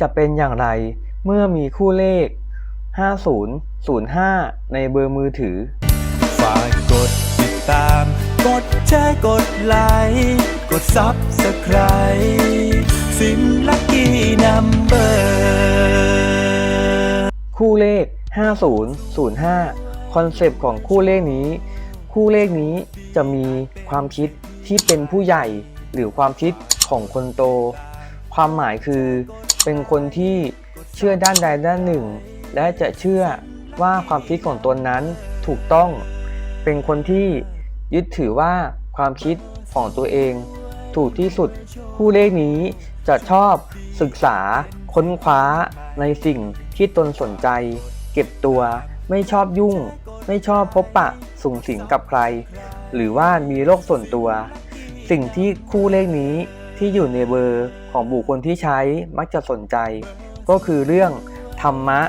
จะเป็นอย่างไรเมื่อมีคู่เลข 5005 ในเบอร์มือถือ ฝากกดติดตาม กดแชร์กดไลค์กด Subscribe ฟินลักกี้นัมเบอร์คู่เลข 5005 คอนเซปต์ของคู่เลขนี้ คู่เลขนี้จะมีความคิดที่เป็นผู้ใหญ่หรือความคิดของคนโต ความหมายคือ เป็นคนที่เชื่อด้านใดด้านหนึ่ง และจะเชื่อว่าความคิดของตนนั้นถูกต้อง เป็นคนที่ยึดถือว่าความคิดของตัวเอง ถูกที่สุดคู่เลขนี้จะชอบศึกษา ค้นคว้าในสิ่งที่ตนสนใจ เก็บตัวไม่ชอบยุ่ง ไม่ชอบพบปะสุงสิงกับใคร หรือว่ามีโรคส่วนตัว สิ่งที่คู่เลขนี้ ที่อยู่ในเบอร์ของบุคคลที่ใช้มักจะสนใจ ก็คือเรื่องธรรมะ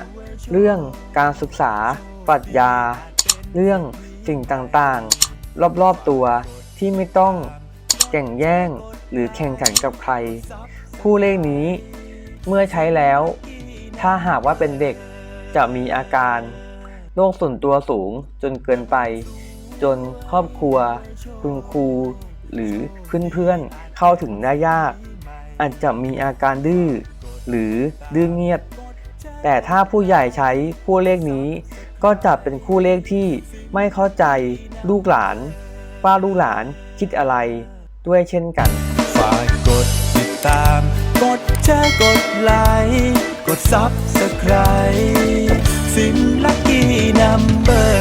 เรื่องการศึกษา ปรัชญา เรื่องสิ่งต่างๆ รอบๆตัวที่ไม่ต้องแข่งแย่งหรือแข่งขันกับใคร คู่เลขนี้เมื่อใช้แล้ว ถ้าหากว่าเป็นเด็กจะมีอาการโรคส่วนตัวสูงจนเกินไป จนครอบครัว คุณครู หรือเพื่อนๆเข้าถึงได้ยาก อาจจะมีอาการดื้อหรือดื้อเงียบ แต่ถ้าผู้ใหญ่ใช้คู่เลขนี้ ก็จะเป็นคู่เลขที่ไม่เข้าใจลูกหลาน ว่าลูกหลานคิดอะไรด้วยเช่นกัน ฝากกดติดตาม กดแชร์กดไลค์กด Subscribe ฟินลักกี้นัมเบอร์